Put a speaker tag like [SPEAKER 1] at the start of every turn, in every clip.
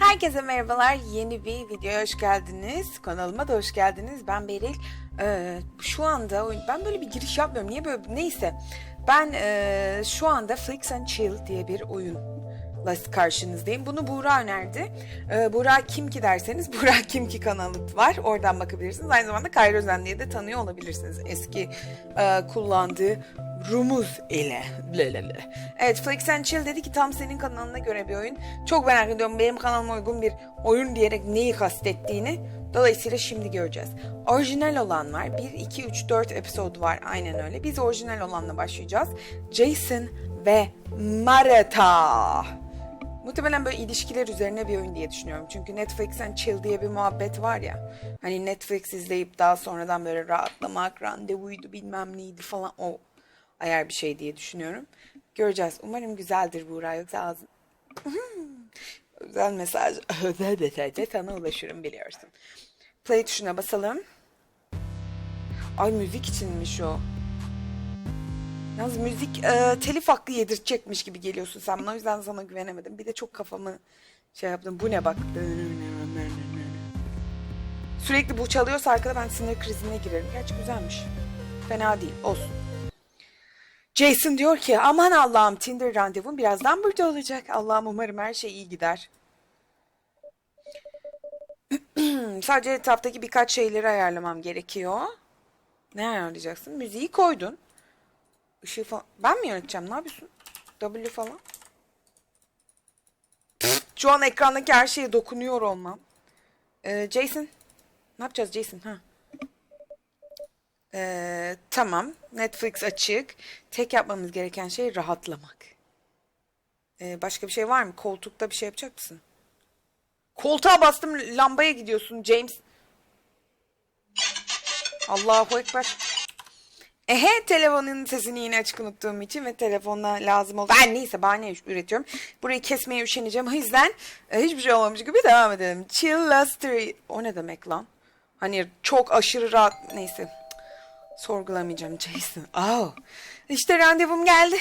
[SPEAKER 1] Herkese merhabalar. Yeni bir videoya hoş geldiniz. Kanalıma da hoş geldiniz. Ben Beril. Ee, şu anda ben böyle bir giriş yapmıyorum. Niye böyle? Neyse. Ben ee, şu anda Flix and Chill diye bir oyunla karşınızdayım. Bunu Buğra önerdi. Ee, Buğra kim ki derseniz Buğra kim ki kanalı var. Oradan bakabilirsiniz. Aynı zamanda Kayra Özen diye de tanıyor olabilirsiniz. Eski ee, kullandığı rumuz ile. Lelele. Evet Flix and Chill dedi ki tam senin kanalına göre bir oyun. Çok merak ediyorum benim kanalıma uygun bir oyun diyerek neyi kastettiğini. Dolayısıyla şimdi göreceğiz. Orijinal olan var. 1, 2, 3, 4 episodu var. Aynen öyle. Biz orijinal olanla başlayacağız. Jason ve Marta. Muhtemelen böyle ilişkiler üzerine bir oyun diye düşünüyorum. Çünkü Netflix and chill diye bir muhabbet var ya. Hani Netflix izleyip daha sonradan böyle rahatlamak, randevuydu bilmem neydi falan o ayar bir şey diye düşünüyorum. Göreceğiz. Umarım güzeldir Buğra yoksa ağzın... Özel mesaj, özel mesajla sana ulaşırım biliyorsun. Play tuşuna basalım. Ay müzik içinmiş o. Yalnız müzik e, telif hakkı yedirtecekmiş gibi geliyorsun sen. O yüzden sana güvenemedim. Bir de çok kafamı şey yaptım. Bu ne bak. Sürekli bu çalıyorsa arkada ben sinir krizine girerim. Gerçi güzelmiş. Fena değil. Olsun. Jason diyor ki aman Allah'ım Tinder randevum birazdan burada olacak. Allah'ım umarım her şey iyi gider. Sadece etraftaki birkaç şeyleri ayarlamam gerekiyor. Ne ayarlayacaksın? Müziği koydun. Işığı falan. Ben mi yöneteceğim? Ne yapıyorsun? W falan. Şu an ekrandaki her şeye dokunuyor olmam. Ee, Jason. Ne yapacağız Jason? Ha. Ee, tamam. Netflix açık. Tek yapmamız gereken şey rahatlamak. Ee, başka bir şey var mı? Koltukta bir şey yapacak mısın? Koltuğa bastım lambaya gidiyorsun James. Allahu Ekber. Ehe telefonun sesini yine açık unuttuğum için ve telefonla lazım oldu. Ben neyse bahane üretiyorum. Burayı kesmeye üşeneceğim. O yüzden e, hiçbir şey olmamış gibi devam edelim. Chill Lustery. O ne demek lan? Hani çok aşırı rahat. Neyse. Sorgulamayacağım Jason. Oh. İşte randevum geldi.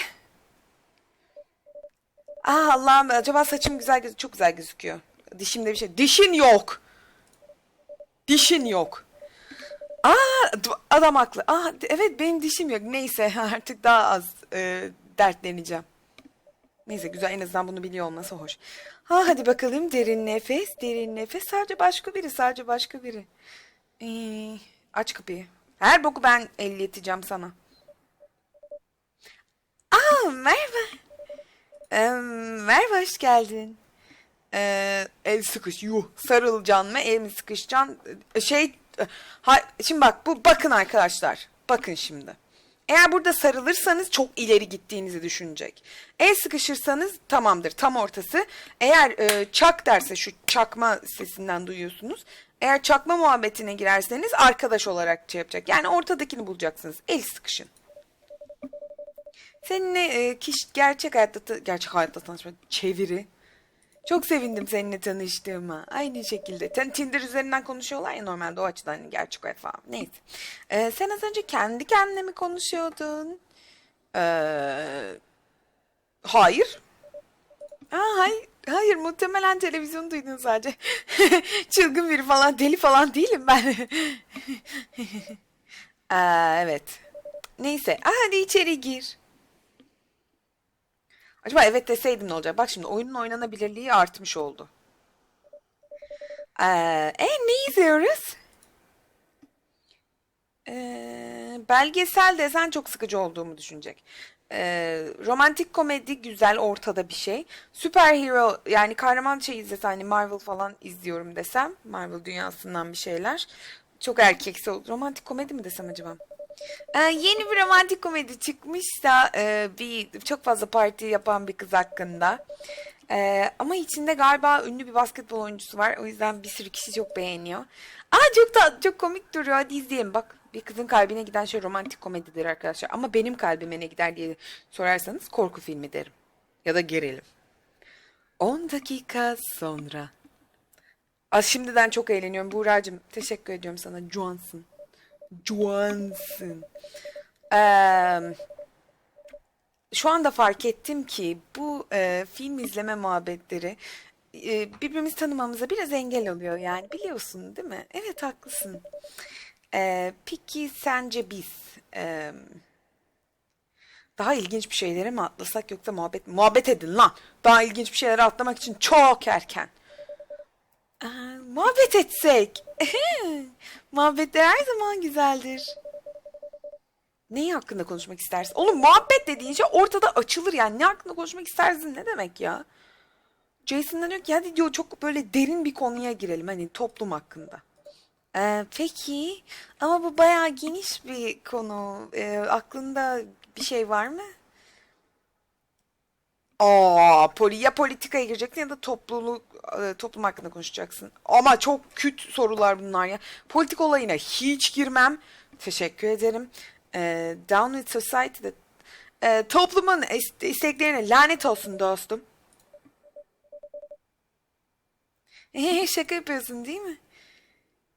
[SPEAKER 1] Ah Allah'ım acaba saçım güzel gözüküyor. Çok güzel gözüküyor. Dişimde bir şey. Dişin yok. Dişin yok. Aa d- adam haklı. Aa d- evet benim dişim yok. Neyse artık daha az e, dertleneceğim. Neyse güzel en azından bunu biliyor olması hoş. Ha hadi bakalım derin nefes, derin nefes. Sadece başka biri, sadece başka biri. Ee, aç kapıyı. Her boku ben elleyeceğim sana. Aa merhaba. Ee, merhaba hoş geldin. Ee, el sıkış yuh sarılacaksın mı el mi sıkışacaksın Ee, şey ha, şimdi bak bu bakın arkadaşlar bakın şimdi eğer burada sarılırsanız çok ileri gittiğinizi düşünecek el sıkışırsanız tamamdır tam ortası eğer e, çak derse şu çakma sesinden duyuyorsunuz eğer çakma muhabbetine girerseniz arkadaş olarak şey yapacak yani ortadakini bulacaksınız el sıkışın Seninle e, kiş, gerçek hayatta ta- gerçek hayatta tanışma çeviri. Çok sevindim seninle tanıştığıma. Aynı şekilde. Ten Tinder üzerinden konuşuyorlar ya normalde o açıdan hani gerçek hayat falan. Neyse. E, sen az önce kendi kendine mi konuşuyordun? Ee, hayır. Aa, hayır. Hayır muhtemelen televizyon duydun sadece. Çılgın biri falan deli falan değilim ben. Aa, evet. Neyse. Aa, hadi içeri gir. Acaba evet deseydim ne olacak? Bak şimdi oyunun oynanabilirliği artmış oldu. Ee, e, ne izliyoruz? Ee, belgesel desen çok sıkıcı olduğumu düşünecek. Ee, romantik komedi güzel ortada bir şey. Superhero yani kahraman şey izlesen hani Marvel falan izliyorum desem Marvel dünyasından bir şeyler. Çok erkeksi olur. Romantik komedi mi desem acaba? Ee, yeni bir romantik komedi çıkmışsa e, bir çok fazla parti yapan bir kız hakkında. Ee, ama içinde galiba ünlü bir basketbol oyuncusu var. O yüzden bir sürü kişi çok beğeniyor. Aa çok da çok komik duruyor. Hadi izleyelim. Bak bir kızın kalbine giden şey romantik komedidir arkadaşlar. Ama benim kalbime ne gider diye sorarsanız korku filmi derim. Ya da gerilim. 10 dakika sonra. Aa, şimdiden çok eğleniyorum. Buğra'cığım teşekkür ediyorum sana. Johnson. Johnson. Eee şu anda fark ettim ki bu e, film izleme muhabbetleri e, birbirimizi tanımamıza biraz engel oluyor yani biliyorsun değil mi? Evet haklısın. Ee, peki sence biz e, daha ilginç bir şeylere mi atlasak yoksa muhabbet muhabbet edin lan. Daha ilginç bir şeylere atlamak için çok erken. Aa, muhabbet etsek. Muhabbet her zaman güzeldir. Neyi hakkında konuşmak istersin? Oğlum muhabbet dediğin şey ortada açılır yani. Ne hakkında konuşmak istersin ne demek ya? Jason da diyor ki hadi diyor çok böyle derin bir konuya girelim hani toplum hakkında. Ee, peki ama bu bayağı geniş bir konu. Ee, aklında bir şey var mı? Aa, poli ya politikaya gireceksin ya da topluluk e, toplum hakkında konuşacaksın. Ama çok küt sorular bunlar ya. Politik olayına hiç girmem. Teşekkür ederim. Ee, Down with Society'de e, toplumun is- isteklerine lanet olsun dostum. Şaka yapıyorsun değil mi?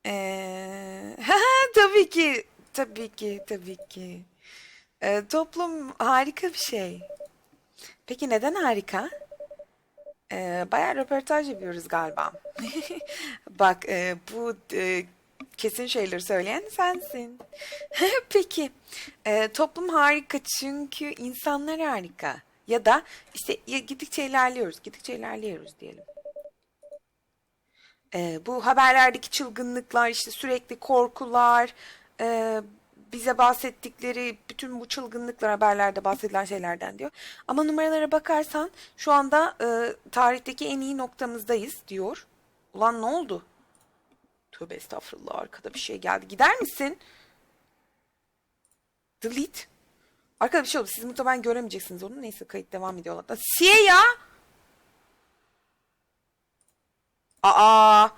[SPEAKER 1] Ee, tabii ki, tabii ki, tabii ki. Ee, toplum harika bir şey. Peki neden harika? Ee, bayağı röportaj yapıyoruz galiba. Bak e, bu e, kesin şeyleri söyleyen sensin. Peki e, toplum harika çünkü insanlar harika. Ya da işte ya gittikçe ilerliyoruz, gittikçe ilerliyoruz diyelim. E, bu haberlerdeki çılgınlıklar, işte sürekli korkular, e, bize bahsettikleri bütün bu çılgınlıklar haberlerde bahsedilen şeylerden diyor. Ama numaralara bakarsan şu anda e, tarihteki en iyi noktamızdayız diyor. Ulan ne oldu? Tövbe estağfurullah arkada bir şey geldi. Gider misin? Delete. Arkada bir şey oldu. Siz muhtemelen göremeyeceksiniz onu. Neyse kayıt devam ediyor. Siye ya! Aa!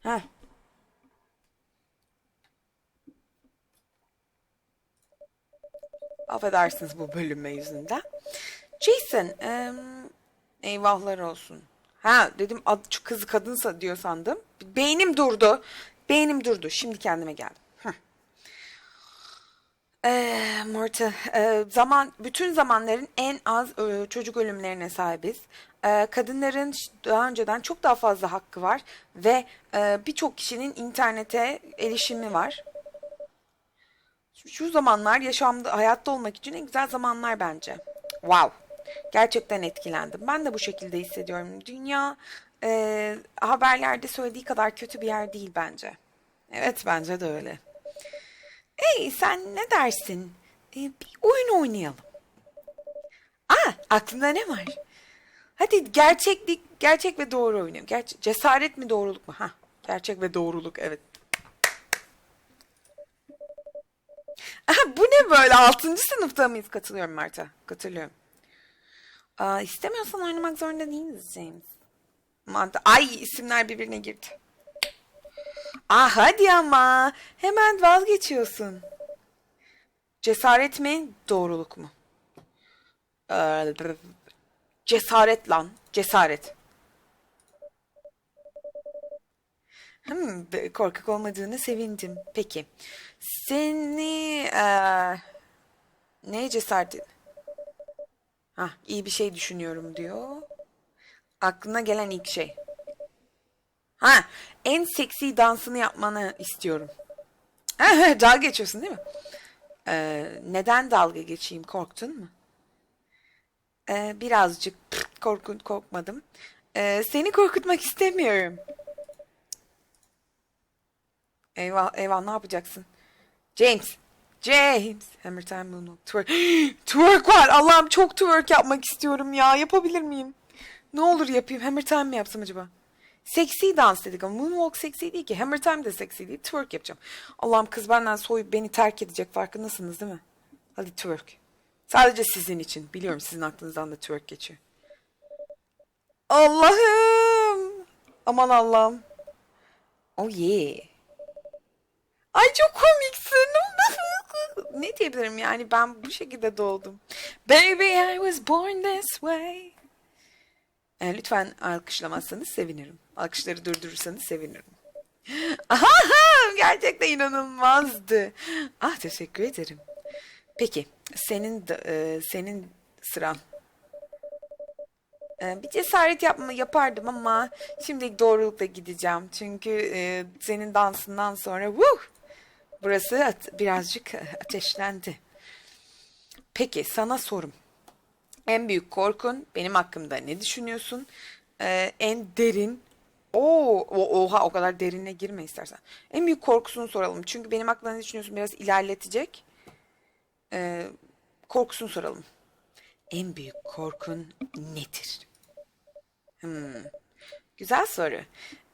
[SPEAKER 1] Heh. Affedersiniz bu bölünme yüzünden. Jason, em, eyvahlar olsun. Ha dedim ad, kız kadınsa diyor sandım. Beynim durdu. Beynim durdu. Şimdi kendime geldim. Ee, Marta, e, zaman bütün zamanların en az e, çocuk ölümlerine sahibiz. E, kadınların daha önceden çok daha fazla hakkı var ve e, birçok kişinin internete erişimi var. Şu zamanlar yaşamda hayatta olmak için en güzel zamanlar bence. Wow. Gerçekten etkilendim. Ben de bu şekilde hissediyorum. Dünya e, haberlerde söylediği kadar kötü bir yer değil bence. Evet bence de öyle. Hey sen ne dersin? E, bir oyun oynayalım. Aa aklında ne var? Hadi gerçeklik, gerçek ve doğru oynayalım. Gerçek, cesaret mi doğruluk mu? Ha, gerçek ve doğruluk evet. Aha, bu ne böyle? Altıncı sınıfta mıyız? Katılıyorum Marta. Katılıyorum. Aa, istemiyorsan oynamak zorunda değiliz James. Manta. Ay isimler birbirine girdi. Ah hadi ama. Hemen vazgeçiyorsun. Cesaret mi? Doğruluk mu? Cesaret lan. Cesaret. Hmm, korkak olmadığını sevindim. Peki. Seni eee neye cesaret... Hah, iyi bir şey düşünüyorum diyor. Aklına gelen ilk şey. Ha, en seksi dansını yapmanı istiyorum. dalga geçiyorsun değil mi? Ee, neden dalga geçeyim? Korktun mu? Ee, birazcık korkun korkmadım. Ee, seni korkutmak istemiyorum. Eyvah eyvah ne yapacaksın? James. James. Hammer time moonwalk. Twerk. twerk var. Allah'ım çok twerk yapmak istiyorum ya. Yapabilir miyim? Ne olur yapayım. Hammer time mi yapsam acaba? Seksi dans dedik ama moonwalk seksi değil ki. Hammer time de seksi değil. Twerk yapacağım. Allah'ım kız benden soyup beni terk edecek farkındasınız değil mi? Hadi twerk. Sadece sizin için. Biliyorum sizin aklınızdan da twerk geçiyor. Allah'ım. Aman Allah'ım. Oh yeah. Ay çok komiksin. ne diyebilirim yani ben bu şekilde doğdum. Baby I was born this way. E, lütfen alkışlamazsanız sevinirim. Alkışları durdurursanız sevinirim. Aha, gerçekten inanılmazdı. Ah teşekkür ederim. Peki senin e, senin sıran. Ee, bir cesaret yapma yapardım ama şimdi doğrulukla gideceğim. Çünkü e, senin dansından sonra wuh, burası at- birazcık ateşlendi. Peki sana sorum. En büyük korkun benim hakkımda ne düşünüyorsun? Ee, en derin Oo, o- oha o kadar derine girme istersen. En büyük korkusunu soralım. Çünkü benim hakkında ne düşünüyorsun biraz ilerletecek. Ee, korkusunu soralım. En büyük korkun nedir? Hmm. Güzel soru.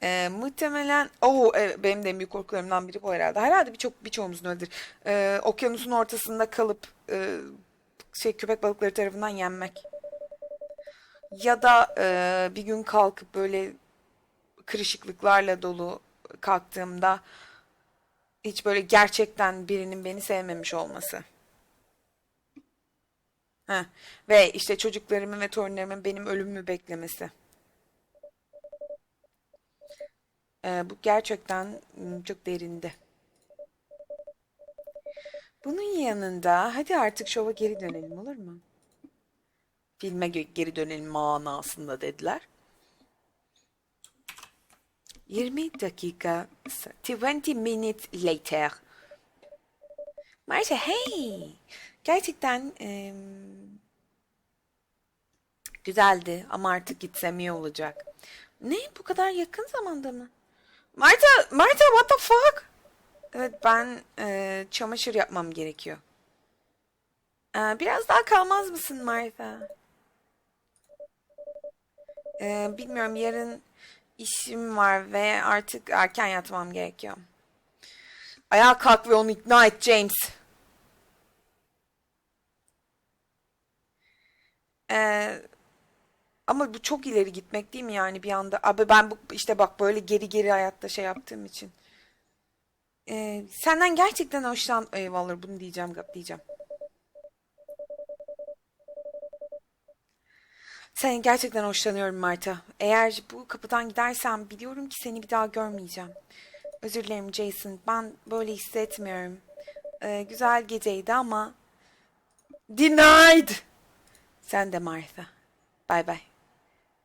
[SPEAKER 1] Ee, muhtemelen o benim de en büyük korkularımdan biri bu herhalde. Herhalde birçok birçoğumuzun öyledir. Ee, okyanusun ortasında kalıp e, şey köpek balıkları tarafından yenmek. Ya da e, bir gün kalkıp böyle kırışıklıklarla dolu kalktığımda hiç böyle gerçekten birinin beni sevmemiş olması. Heh. Ve işte çocuklarımın ve torunlarımın benim ölümümü beklemesi. Ee, bu gerçekten mm, çok derinde. Bunun yanında hadi artık şova geri dönelim olur mu? Filme geri dönelim manasında dediler. 20 dakika, 20 minutes later. Marcia, hey! Gerçekten em, güzeldi ama artık gitsem iyi olacak. Ne? Bu kadar yakın zamanda mı? Marta, Marta, what the fuck? Evet, ben e, çamaşır yapmam gerekiyor. Ee, biraz daha kalmaz mısın Martha? Ee, bilmiyorum, yarın işim var ve artık erken yatmam gerekiyor. Ayağa kalk ve onu ikna et James. Ee, ama bu çok ileri gitmek değil mi yani bir anda? Abi ben bu işte bak böyle geri geri hayatta şey yaptığım için. Ee, senden gerçekten hoşlan... Eyvallah bunu diyeceğim diyeceğim. Seni gerçekten hoşlanıyorum Marta. Eğer bu kapıdan gidersem biliyorum ki seni bir daha görmeyeceğim. Özür dilerim Jason. Ben böyle hissetmiyorum. Ee, güzel geceydi ama... Denied! Sen de Martha. Bay bay.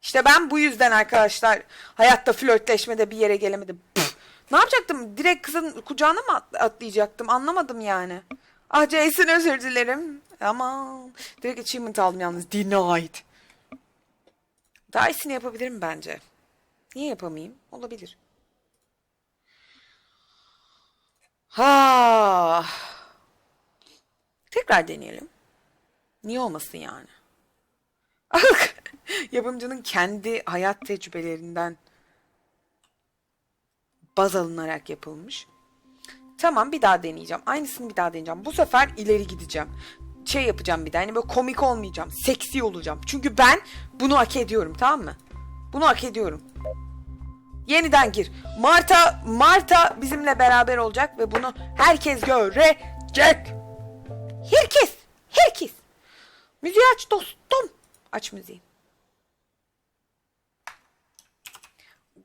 [SPEAKER 1] İşte ben bu yüzden arkadaşlar hayatta flörtleşmede bir yere gelemedim. Püf! ne yapacaktım? Direkt kızın kucağına mı at- atlayacaktım? Anlamadım yani. Ah Jason özür dilerim. Aman. Direkt achievement aldım yalnız. Denied. Daha iyisini yapabilirim bence. Niye yapamayayım? Olabilir. Ha. Tekrar deneyelim. Niye olmasın yani? Yapımcının kendi hayat tecrübelerinden baz alınarak yapılmış. Tamam bir daha deneyeceğim. Aynısını bir daha deneyeceğim. Bu sefer ileri gideceğim. Şey yapacağım bir daha. Hani böyle komik olmayacağım. Seksi olacağım. Çünkü ben bunu hak ediyorum tamam mı? Bunu hak ediyorum. Yeniden gir. Marta, Marta bizimle beraber olacak ve bunu herkes görecek. Herkes, herkes. Müziği aç dostum. Aç müziği.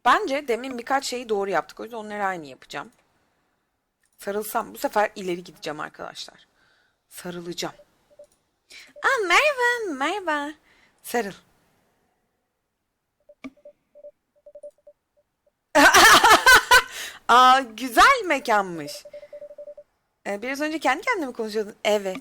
[SPEAKER 1] Bence demin birkaç şeyi doğru yaptık. O yüzden onları aynı yapacağım. Sarılsam bu sefer ileri gideceğim arkadaşlar. Sarılacağım. Aa merhaba, merhaba. Sarıl. Aa güzel mekanmış. Ee, biraz önce kendi kendine mi konuşuyordun? Evet.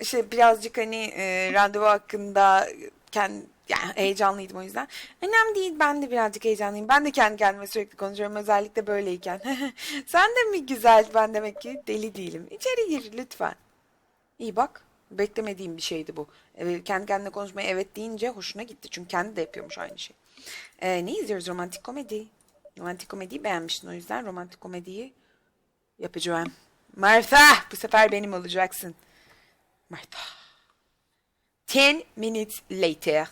[SPEAKER 1] İşte birazcık hani e, randevu hakkında kendi yani heyecanlıydım o yüzden. Önemli değil ben de birazcık heyecanlıyım. Ben de kendi kendime sürekli konuşuyorum özellikle böyleyken. Sen de mi güzel ben demek ki deli değilim. İçeri gir lütfen. İyi bak beklemediğim bir şeydi bu. Evet, kendi kendine konuşmaya evet deyince hoşuna gitti. Çünkü kendi de yapıyormuş aynı şey. Ee, ne izliyoruz? Romantik komedi. Romantik komediyi beğenmiştin o yüzden romantik komediyi yapacağım. Martha bu sefer benim olacaksın. Martha. Ten minutes later.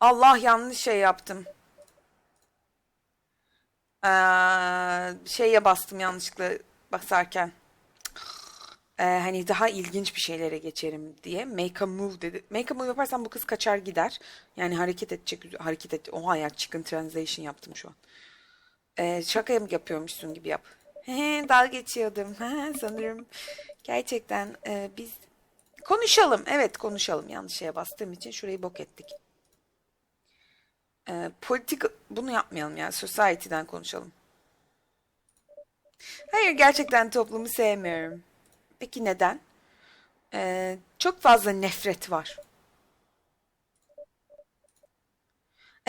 [SPEAKER 1] Allah yanlış şey yaptım. Ee, şeye bastım yanlışlıkla basarken. Ee, hani daha ilginç bir şeylere geçerim diye. Make a move dedi. Make a move yaparsam bu kız kaçar gider. Yani hareket edecek, hareket et. Oha ya chicken translation yaptım şu an. Ee, şaka yapıyormuşsun gibi yap. Dalga geçiyordum. Sanırım gerçekten e, biz konuşalım. Evet konuşalım. Yanlış şeye bastığım için şurayı bok ettik. Ee, politik bunu yapmayalım yani. Society'den konuşalım. Hayır gerçekten toplumu sevmiyorum. Peki neden? Ee, çok fazla nefret var.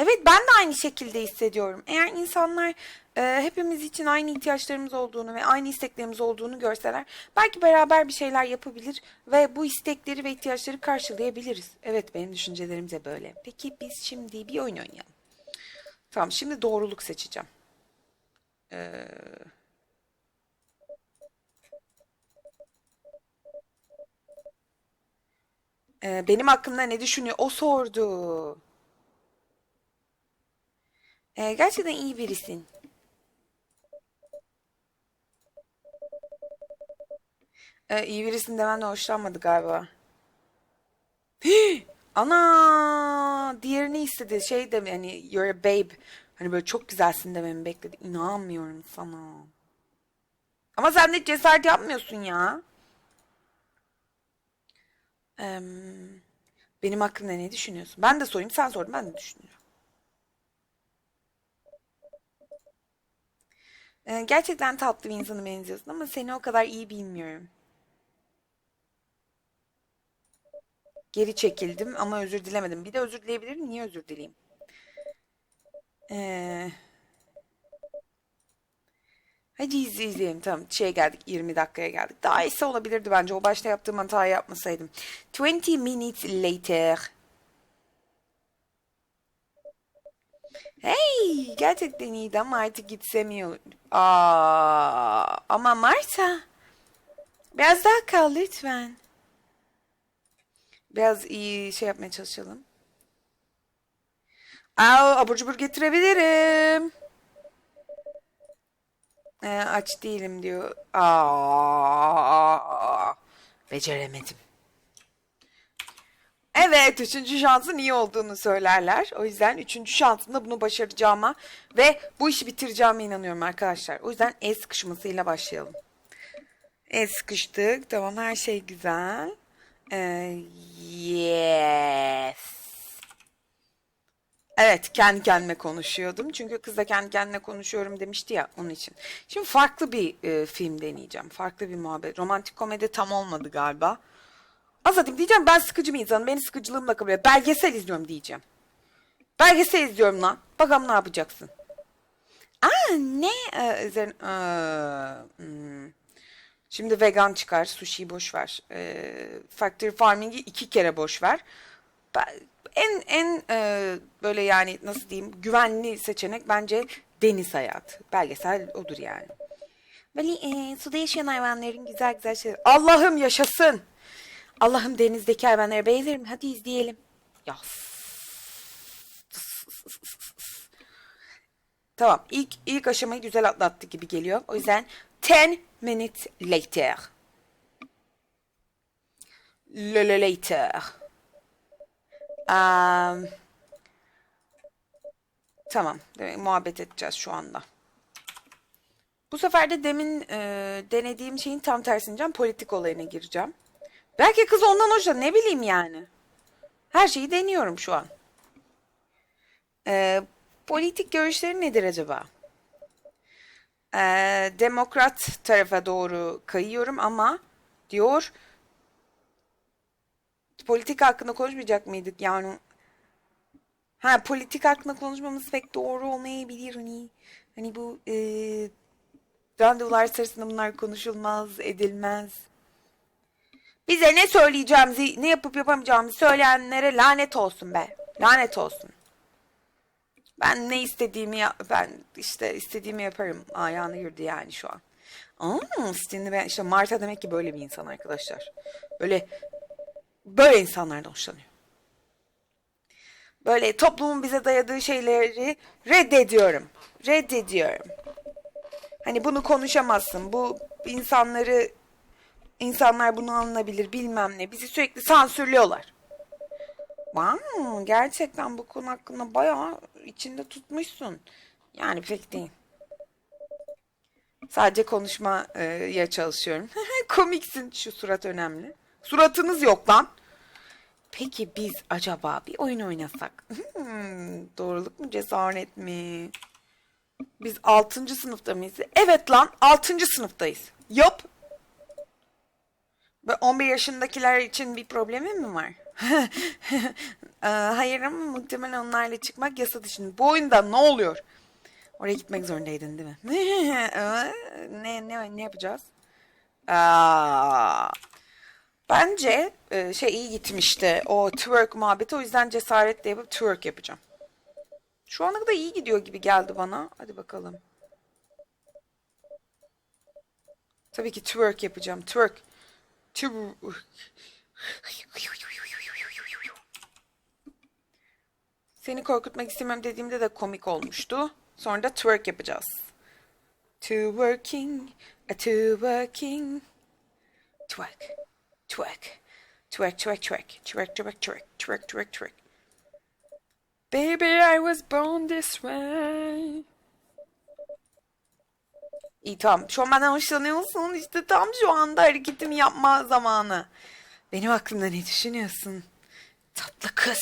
[SPEAKER 1] Evet ben de aynı şekilde hissediyorum. Eğer insanlar e, hepimiz için aynı ihtiyaçlarımız olduğunu ve aynı isteklerimiz olduğunu görseler belki beraber bir şeyler yapabilir ve bu istekleri ve ihtiyaçları karşılayabiliriz. Evet benim düşüncelerim de böyle. Peki biz şimdi bir oyun oynayalım. Tamam şimdi doğruluk seçeceğim. Ee, benim hakkımda ne düşünüyor? O sordu. Ee, gerçekten iyi birisin. Ee, iyi birisin demenden hoşlanmadı galiba. Ana diğerini istedi. Şey de hani you're a babe. Hani böyle çok güzelsin dememi bekledi. İnanmıyorum sana. Ama sen de cesaret yapmıyorsun ya. Em, benim hakkımda ne düşünüyorsun? Ben de sorayım sen sordun ben de düşünüyorum. Ee, gerçekten tatlı bir insana benziyorsun ama seni o kadar iyi bilmiyorum. Geri çekildim ama özür dilemedim. Bir de özür dileyebilirim. Niye özür dileyeyim? Ee, hadi izle- izleyelim. Tamam. Şeye geldik. 20 dakikaya geldik. Daha iyisi olabilirdi bence. O başta yaptığım hatayı yapmasaydım. 20 minutes later. Hey, gerçekten iyiydi ama artık gitsem. Aa, ama Marta, biraz daha kal lütfen. Biraz iyi şey yapmaya çalışalım. Aa, abur cubur getirebilirim. Ee, aç değilim diyor. Aa, beceremedim. Evet, üçüncü şansın iyi olduğunu söylerler. O yüzden üçüncü şansımda bunu başaracağıma ve bu işi bitireceğime inanıyorum arkadaşlar. O yüzden el sıkışmasıyla başlayalım. El sıkıştık. Tamam her şey güzel. Ee, yes. Evet, kendi kendime konuşuyordum. Çünkü kız da kendi kendine konuşuyorum demişti ya onun için. Şimdi farklı bir e, film deneyeceğim. Farklı bir muhabbet. Romantik komedi tam olmadı galiba. Azatayım diyeceğim ben sıkıcı bir insanım. Beni sıkıcılığımla kabul et. Belgesel izliyorum diyeceğim. Belgesel izliyorum lan. Bakalım ne yapacaksın. Aa ne? Ee, üzerine... Aa, hmm. Şimdi vegan çıkar. Sushi'yi boş ver. Ee, Factory Farming'i iki kere boş ver. En en e, böyle yani nasıl diyeyim güvenli seçenek bence deniz hayatı. Belgesel odur yani. Böyle e, suda yaşayan hayvanların güzel güzel şeyler. Allah'ım yaşasın. Allah'ım denizdeki hayvanlara bayılırım. Hadi izleyelim. Ya. Tamam. İlk ilk aşamayı güzel atlattı gibi geliyor. O yüzden 10 minutes later. Le, le later. Am, tamam. Demek muhabbet edeceğiz şu anda. Bu sefer de demin e, denediğim şeyin tam tersine gideceğim. Politik olayına gireceğim. Belki kız ondan hoşlanır. Ne bileyim yani. Her şeyi deniyorum şu an. E, politik görüşleri nedir acaba? E, demokrat tarafa doğru kayıyorum ama diyor politik hakkında konuşmayacak mıydık? Yani ha politik hakkında konuşmamız pek doğru olmayabilir hani hani bu e, randevular sırasında bunlar konuşulmaz, edilmez. Bize ne söyleyeceğimizi, ne yapıp yapamayacağımızı söyleyenlere lanet olsun be. Lanet olsun. Ben ne istediğimi ben işte istediğimi yaparım. Ayağına girdi yani şu an. Aa, Stin'de ben işte Marta demek ki böyle bir insan arkadaşlar. Böyle böyle insanlardan hoşlanıyor. Böyle toplumun bize dayadığı şeyleri reddediyorum. Reddediyorum. Hani bunu konuşamazsın. Bu insanları İnsanlar bunu anlayabilir bilmem ne. Bizi sürekli sansürlüyorlar. Wow, gerçekten bu konu hakkında bayağı içinde tutmuşsun. Yani pek değil. Sadece konuşmaya çalışıyorum. Komiksin. Şu surat önemli. Suratınız yok lan. Peki biz acaba bir oyun oynasak? Hmm, doğruluk mu cesaret mi? Biz 6. sınıfta mıyız? Evet lan 6. sınıftayız. Yap. Ve 11 yaşındakiler için bir problemin mi var? Ee, Hayır ama muhtemelen onlarla çıkmak yasa dışında. Bu oyunda ne oluyor? Oraya gitmek zorundaydın değil mi? Ee, ne, ne, ne yapacağız? Bence e, şey iyi gitmişti. O twerk muhabbeti. O yüzden cesaretle yapıp twerk yapacağım. Şu ana kadar iyi gidiyor gibi geldi bana. Hadi bakalım. Tabii ki twerk yapacağım. Twerk. Twerk. Seni korkutmak istemem dediğimde de komik olmuştu. Sonra da twerk yapacağız. Twerking, a twerking. Twerk, twerk, twerk, twerk, twerk, twerk, twerk, twerk, twerk, twerk, twerk. Baby, I was born this way. İyi tamam. Şu an benden hoşlanıyorsun. İşte tam şu anda hareketimi yapma zamanı. Benim aklımda ne düşünüyorsun? Tatlı kız.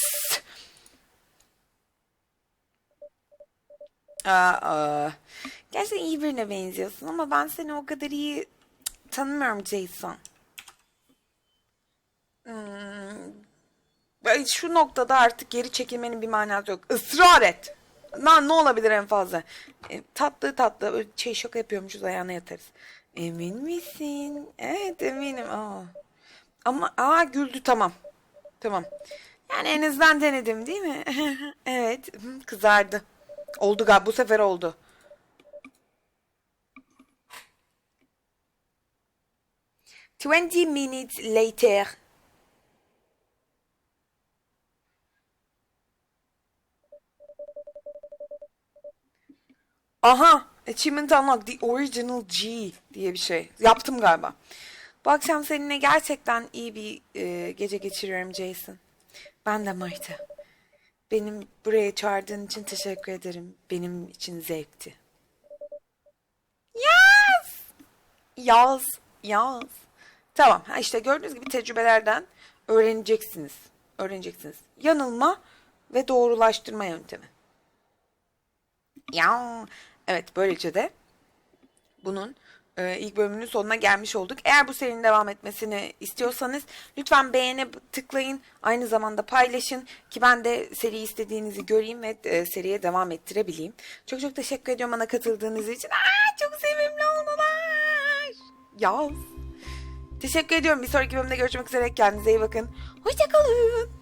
[SPEAKER 1] Aa. Gerçekten iyi birine benziyorsun ama ben seni o kadar iyi tanımıyorum Jason. Hmm, şu noktada artık geri çekilmenin bir manası yok. Israr et. Lan ne olabilir en fazla? E, tatlı tatlı böyle şey şaka yapıyormuşuz ayağına yatarız. Emin misin? Evet eminim. Aa. Ama aa güldü tamam. Tamam. Yani en azından denedim değil mi? evet kızardı. Oldu galiba bu sefer oldu. Twenty minutes later. Aha! Achievement Unlocked. The Original G diye bir şey. Yaptım galiba. Bu akşam seninle gerçekten iyi bir e, gece geçiriyorum Jason. Ben de Marta. Benim buraya çağırdığın için teşekkür ederim. Benim için zevkti. Yaz! Yaz, yaz. Tamam. Ha işte gördüğünüz gibi tecrübelerden öğreneceksiniz. Öğreneceksiniz. Yanılma ve doğrulaştırma yöntemi. Ya evet böylece de bunun e, ilk bölümünün sonuna gelmiş olduk. Eğer bu serinin devam etmesini istiyorsanız lütfen beğene tıklayın. Aynı zamanda paylaşın ki ben de seriyi istediğinizi göreyim ve e, seriye devam ettirebileyim. Çok çok teşekkür ediyorum bana katıldığınız için. Aa, çok sevimli oldular. Yaz. Teşekkür ediyorum. Bir sonraki bölümde görüşmek üzere. Kendinize iyi bakın. Hoşçakalın.